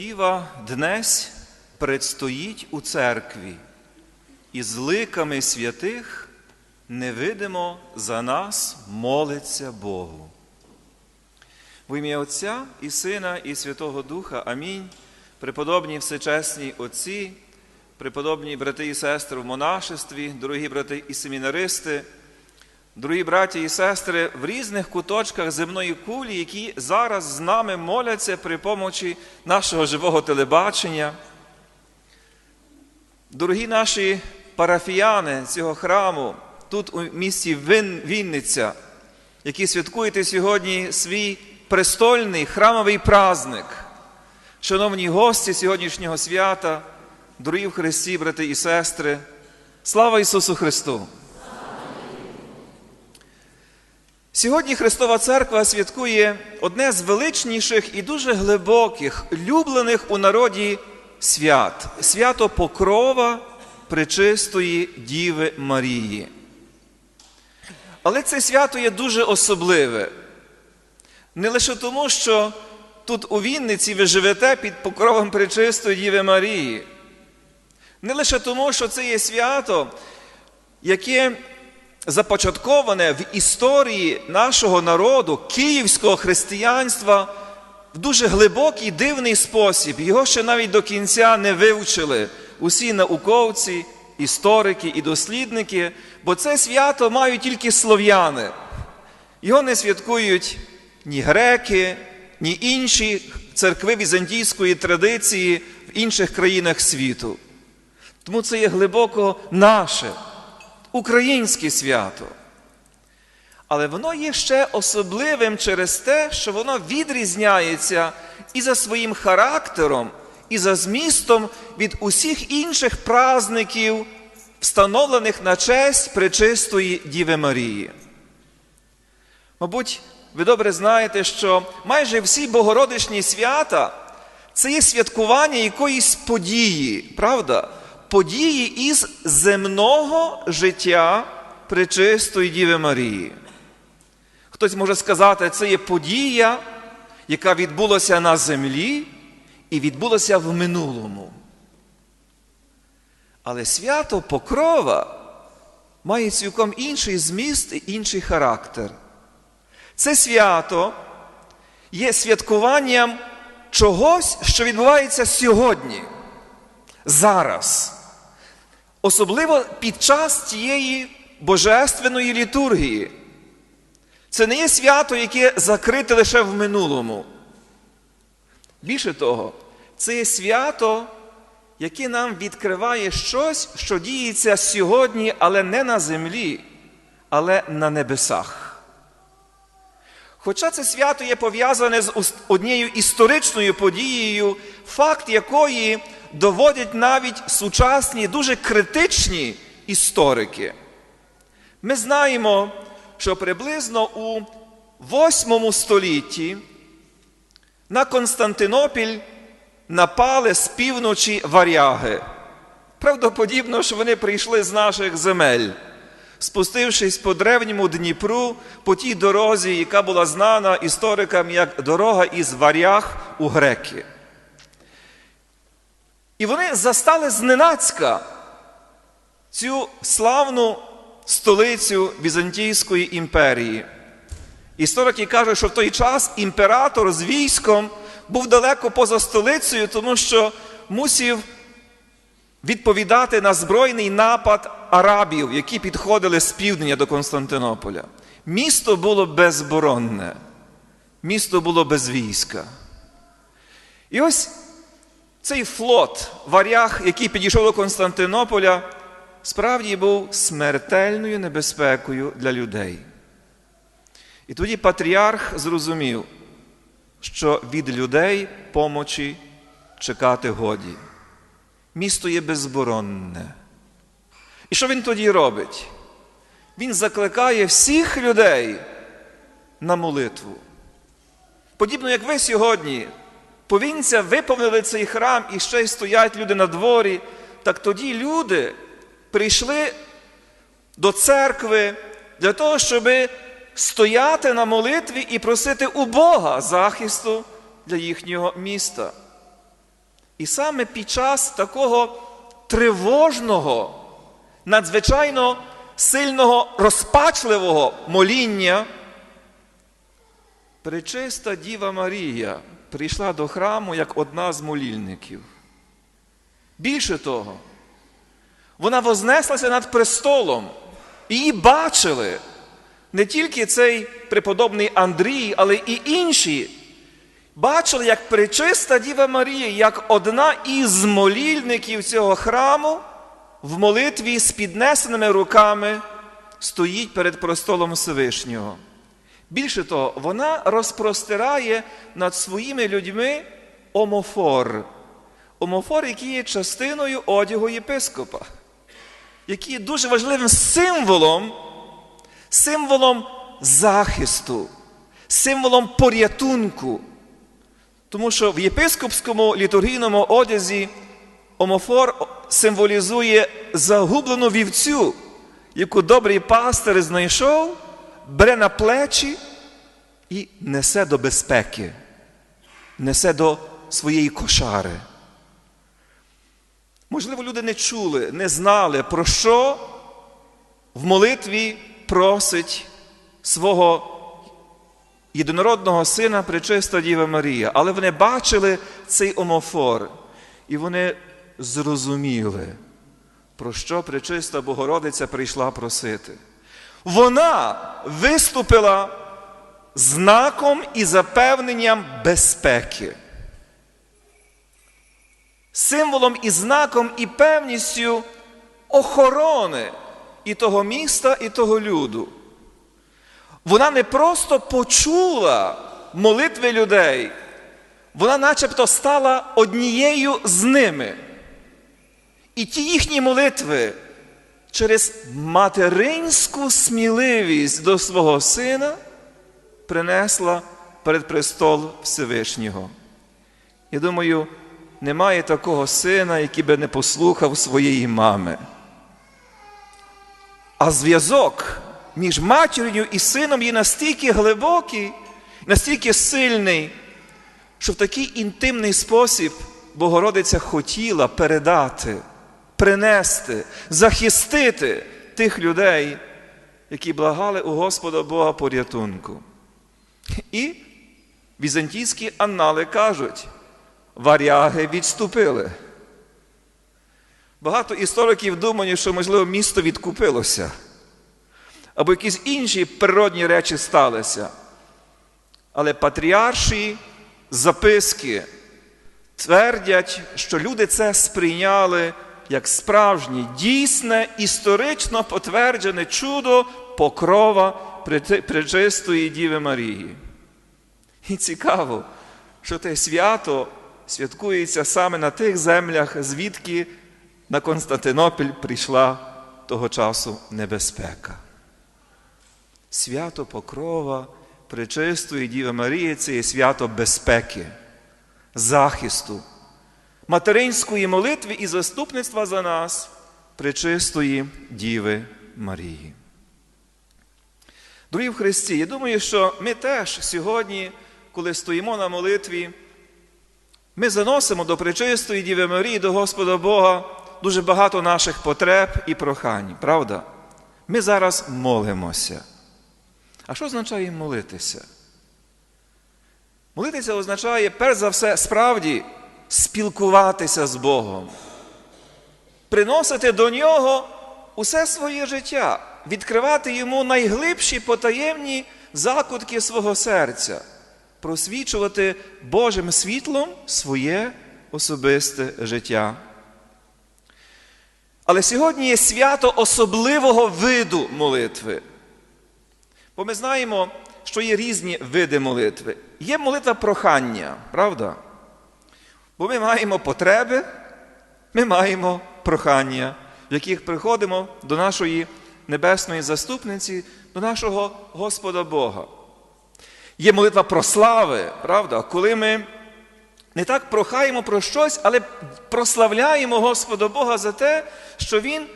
Діва днесь предстоїть у церкві, і з ликами святих невидимо за нас молиться Богу. В ім'я Отця і Сина, і Святого Духа. Амінь. Преподобні всечесні Отці, преподобні брати і сестри в монашестві, дорогі брати і семінаристи, дорогі браті і сестри в різних куточках земної кулі, які зараз з нами моляться при помочі нашого живого телебачення. Дорогі наші парафіяни цього храму, тут у місті Вин- Вінниця, які святкуєте сьогодні свій престольний храмовий праздник. Шановні гості сьогоднішнього свята, дорогі в Христі, брати і сестри, слава Ісусу Христу! Сьогодні Христова Церква святкує одне з величніших і дуже глибоких, люблених у народі свят свято Покрова Пречистої Діви Марії. Але це свято є дуже особливе. Не лише тому, що тут у Вінниці ви живете під покровом Пречистої Діви Марії. Не лише тому, що це є свято, яке започатковане в історії нашого народу, київського християнства, в дуже глибокий дивний спосіб. Його ще навіть до кінця не вивчили усі науковці, історики і дослідники, бо це свято мають тільки слов'яни. Його не святкують ні греки, ні інші церкви візантійської традиції в інших країнах світу. Тому це є глибоко наше, українське свято. Але воно є ще особливим через те, що воно відрізняється і за своїм характером, і за змістом від усіх інших празників, встановлених на честь Пречистої Діви Марії. Мабуть, ви добре знаєте, що майже всі богородичні свята це є святкування якоїсь події, правда? Події із земного життя Пречистої Діви Марії. Хтось може сказати, це є подія, яка відбулася на землі і відбулася в минулому. Але свято Покрова має цілком інший зміст і інший характер. Це свято є святкуванням чогось, що відбувається сьогодні, зараз. Особливо під час тієї божественної літургії. Це не є свято, яке закрите лише в минулому. Більше того, це є свято, яке нам відкриває щось, що діється сьогодні, але не на землі, але на небесах. Хоча це свято є пов'язане з однією історичною подією, факт якої доводять навіть сучасні, дуже критичні історики. Ми знаємо, що приблизно у 8 столітті на Константинопіль напали з півночі варяги. Правдоподібно, що вони прийшли з наших земель, спустившись по древньому Дніпру по тій дорозі, яка була знана історикам як дорога із варяг у греки. І вони застали зненацька цю славну столицю Візантійської імперії. Історики кажуть, що в той час імператор з військом був далеко поза столицею, тому що мусів відповідати на збройний напад арабів, які підходили з півдня до Константинополя. Місто було безборонне, місто було без війська. І ось цей флот варяг, який підійшов до Константинополя, справді був смертельною небезпекою для людей. І тоді патріарх зрозумів, що від людей помочі чекати годі. Місто є безборонне. І що він тоді робить? Він закликає всіх людей на молитву. Подібно як ви сьогодні, повінця виповнили цей храм і ще й стоять люди на дворі, так тоді люди прийшли до церкви для того, щоб стояти на молитві і просити у Бога захисту для їхнього міста. І саме під час такого тривожного, надзвичайно сильного, розпачливого моління, пречиста Діва Марія прийшла до храму як одна з молільників. Більше того, вона вознеслася над престолом. Її бачили не тільки цей преподобний Андрій, але і інші. Бачили, як пречиста Діва Марія, як одна із молільників цього храму в молитві з піднесеними руками стоїть перед престолом Всевишнього. Більше того, вона розпростирає над своїми людьми омофор. Омофор, який є частиною одягу єпископа, який є дуже важливим символом, символом захисту, символом порятунку. Тому що в єпископському літургійному одязі омофор символізує загублену вівцю, яку добрий пастир знайшов, бере на плечі і несе до безпеки, несе до своєї кошари. Можливо, люди не чули, не знали, про що в молитві просить свого єдинородного сина Пречиста Діва Марія, але вони бачили цей омофор, і вони зрозуміли, про що Пречиста Богородиця прийшла просити. Вона виступила знаком і запевненням безпеки. Символом і знаком і певністю охорони і того міста, і того люду. Вона не просто почула молитви людей, вона начебто стала однією з ними. І ті їхні молитви через материнську сміливість до свого сина принесла перед престол Всевишнього. Я думаю, немає такого сина, який би не послухав своєї мами. А зв'язок між матір'ю і сином є настільки глибокий, настільки сильний, що в такий інтимний спосіб Богородиця хотіла передати, принести, захистити тих людей, які благали у Господа Бога порятунку. І візантійські аннали кажуть, варяги відступили. Багато істориків думають, що, можливо, місто відкупилося або якісь інші природні речі сталися. Але патріарші записки твердять, що люди це сприйняли як справжнє, дійсне, історично потверджене чудо покрова пречистої Діви Марії. І цікаво, що те свято святкується саме на тих землях, звідки на Константинопіль прийшла того часу небезпека свято Покрова, Пречистої Діви Марії це є свято безпеки, захисту, материнської молитви і заступництва за нас, Пречистої Діви Марії. Дорогі в Христі, я думаю, що ми теж сьогодні, коли стоїмо на молитві, ми заносимо до Пречистої Діви Марії, до Господа Бога дуже багато наших потреб і прохань, правда? Ми зараз молимося. А що означає молитися? Молитися означає, перш за все, справді спілкуватися з Богом, приносити до Нього усе своє життя, відкривати йому найглибші потаємні закутки свого серця, просвічувати Божим світлом своє особисте життя. Але сьогодні є свято особливого виду молитви. Бо ми знаємо, що є різні види молитви. Є молитва прохання, правда? Бо ми маємо потреби, ми маємо прохання, в яких приходимо до нашої небесної заступниці, до нашого Господа Бога. Є молитва про слави, правда, коли ми не так прохаємо про щось, але прославляємо Господа Бога за те, що Він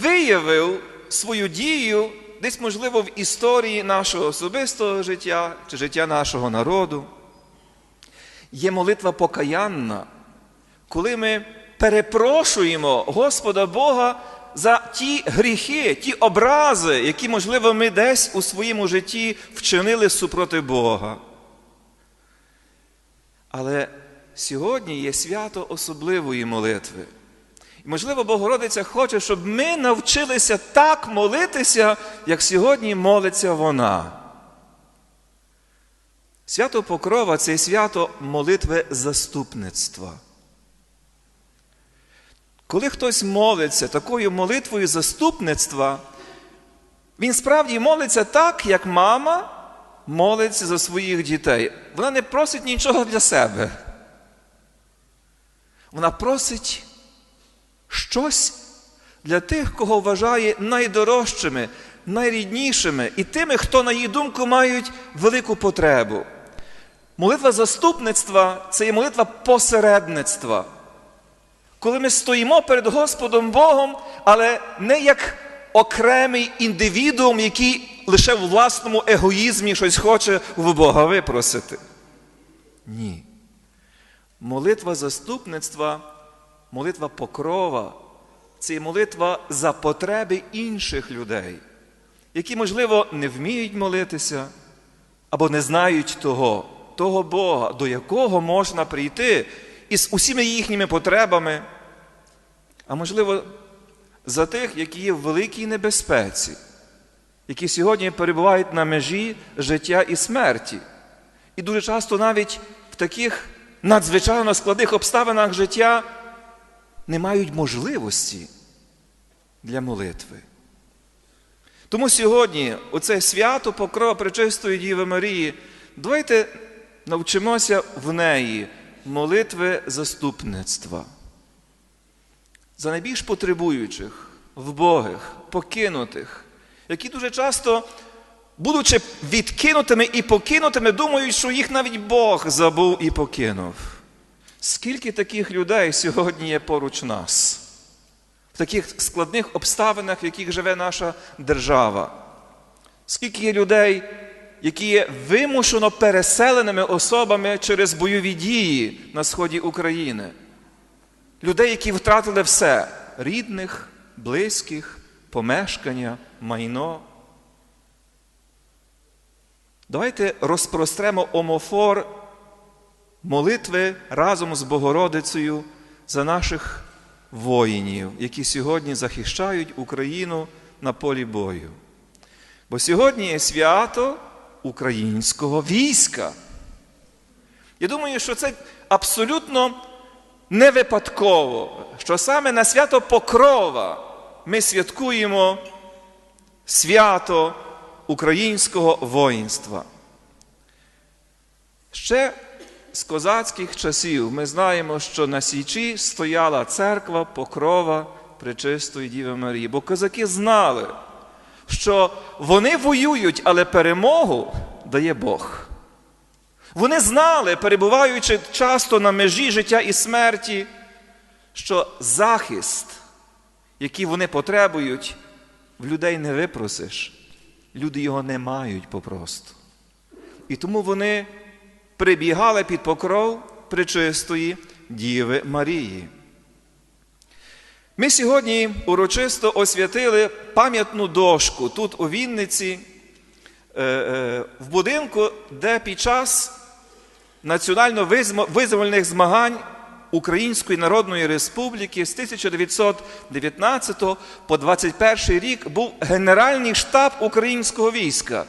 виявив свою дію десь, можливо, в історії нашого особистого життя чи життя нашого народу. Є молитва покаянна, коли ми перепрошуємо Господа Бога за ті гріхи, ті образи, які, можливо, ми десь у своєму житті вчинили супроти Бога. Але сьогодні є свято особливої молитви. І, можливо, Богородиця хоче, щоб ми навчилися так молитися, як сьогодні молиться вона. Свято Покрова це свято молитви заступництва. Коли хтось молиться такою молитвою заступництва, він справді молиться так, як мама молиться за своїх дітей. Вона не просить нічого для себе. Вона просить щось для тих, кого вважає найдорожчими, найріднішими і тими, хто, на її думку, мають велику потребу. Молитва заступництва це є молитва посередництва. Коли ми стоїмо перед Господом Богом, але не як окремий індивідуум, який лише в власному егоїзмі щось хоче в Бога випросити. Ні. Молитва заступництва, молитва покрова це є молитва за потреби інших людей, які, можливо, не вміють молитися або не знають того, того Бога, до якого можна прийти із усіма їхніми потребами, а можливо, за тих, які є в великій небезпеці, які сьогодні перебувають на межі життя і смерті. І дуже часто навіть в таких надзвичайно складних обставинах життя не мають можливості для молитви. Тому сьогодні, оце свято Покрова Пречистої Діви Марії, давайте навчимося в неї молитви заступництва. За найбільш потребуючих, вбогих, покинутих, які дуже часто, будучи відкинутими і покинутими, думають, що їх навіть Бог забув і покинув. Скільки таких людей сьогодні є поруч нас, в таких складних обставинах, в яких живе наша держава? Скільки є людей, які є вимушено переселеними особами через бойові дії на сході України? Людей, які втратили все рідних, близьких, помешкання, майно. Давайте розпростремо омофор молитви разом з Богородицею за наших воїнів, які сьогодні захищають Україну на полі бою. Бо сьогодні є свято українського війська. Я думаю, що це абсолютно не випадково, що саме на свято Покрова ми святкуємо свято українського воїнства. Ще з козацьких часів ми знаємо, що на Січі стояла церква Покрова Пречистої Діви Марії, бо козаки знали, що вони воюють, але перемогу дає Бог. Вони знали, перебуваючи часто на межі життя і смерті, що захист, який вони потребують, в людей не випросиш. Люди його не мають попросту. І тому вони прибігали під покров причистої Діви Марії. Ми сьогодні урочисто освятили пам'ятну дошку тут у Вінниці, в будинку, де під час національно-визвольних змагань Української Народної Республіки з 1919 по 21 рік був Генеральний штаб українського війська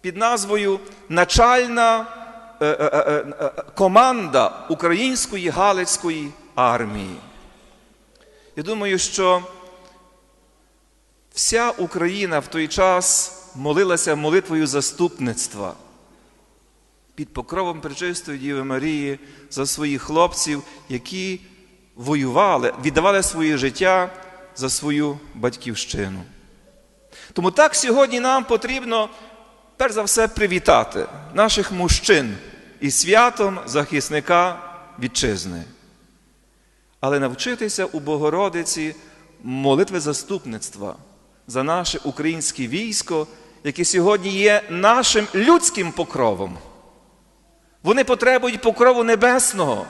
під назвою Начальна команда Української Галицької армії. Я думаю, що вся Україна в той час молилася молитвою заступництва під покровом Пречистої Діви Марії за своїх хлопців, які воювали, віддавали своє життя за свою батьківщину. Тому так сьогодні нам потрібно, перш за все, привітати наших мужчин із святом захисника вітчизни. Але навчитися у Богородиці молитви заступництва за наше українське військо, яке сьогодні є нашим людським покровом. Вони потребують покрову небесного.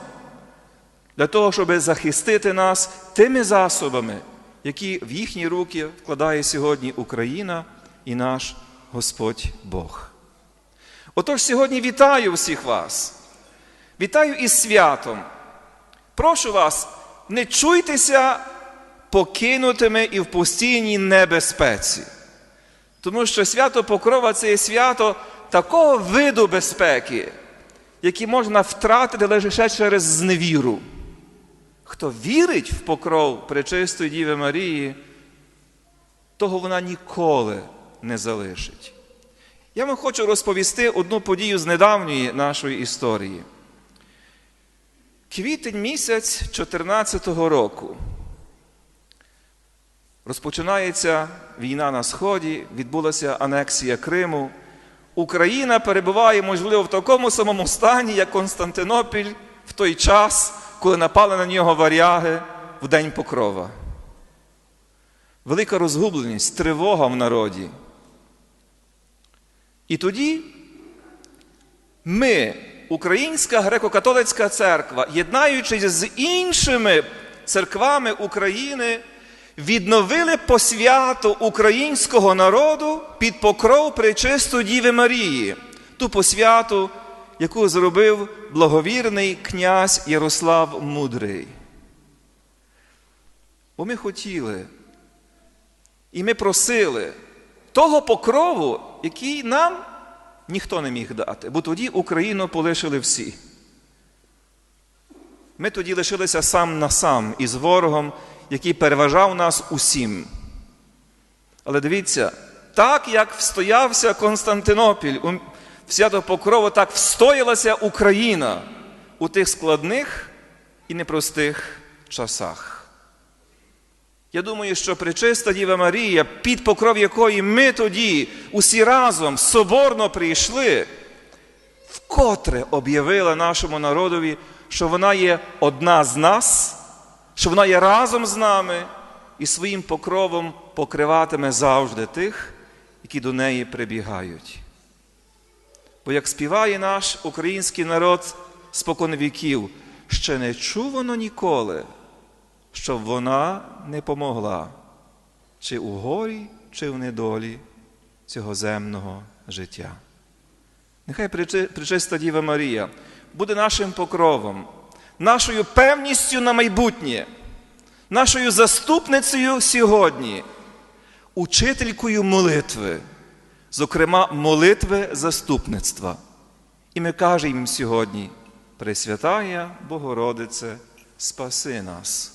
для того, щоб захистити нас тими засобами, які в їхні руки вкладає сьогодні Україна і наш Господь Бог. Отож, сьогодні вітаю всіх вас. Вітаю із святом. Прошу вас, не чуйтеся покинутими і в постійній небезпеці. Тому що свято Покрова це є свято такого виду безпеки, який можна втратити лише через зневіру. Хто вірить в покров Пречистої Діви Марії, того вона ніколи не залишить. Я вам хочу розповісти одну подію з недавньої нашої історії. Квітень місяць 2014 року. Розпочинається війна на Сході, відбулася анексія Криму. Україна перебуває, можливо, в такому самому стані, як Константинопіль в той час, коли напали на нього варяги в День Покрова. Велика розгубленість, тривога в народі. І тоді ми, Українська греко-католицька церква, єднаючись з іншими церквами України, відновили посвяту українського народу під покров Пречистої Діви Марії, ту посвяту, яку зробив благовірний князь Ярослав Мудрий. Бо ми хотіли, і ми просили того покрову, який нам ніхто не міг дати, бо тоді Україну полишили всі. Ми тоді лишилися сам на сам із ворогом, який переважав нас усім. Але дивіться, так як встоявся Константинопіль у свято Покрову, так встоялася Україна у тих складних і непростих часах. Я думаю, що пречиста Діва Марія, під покров якої ми тоді усі разом соборно прийшли, вкотре об'явила нашому народові, що вона є одна з нас, що вона є разом з нами і своїм покровом покриватиме завжди тих, які до неї прибігають. Бо як співає наш український народ спокон віків, ще не чувано ніколи щоб вона не помогла чи у горі, чи в недолі цього земного життя. Нехай причиста Діва Марія буде нашим покровом, нашою певністю на майбутнє, нашою заступницею сьогодні, учителькою молитви, зокрема, молитви заступництва. І ми кажемо їм сьогодні: Пресвятая Богородице, спаси нас.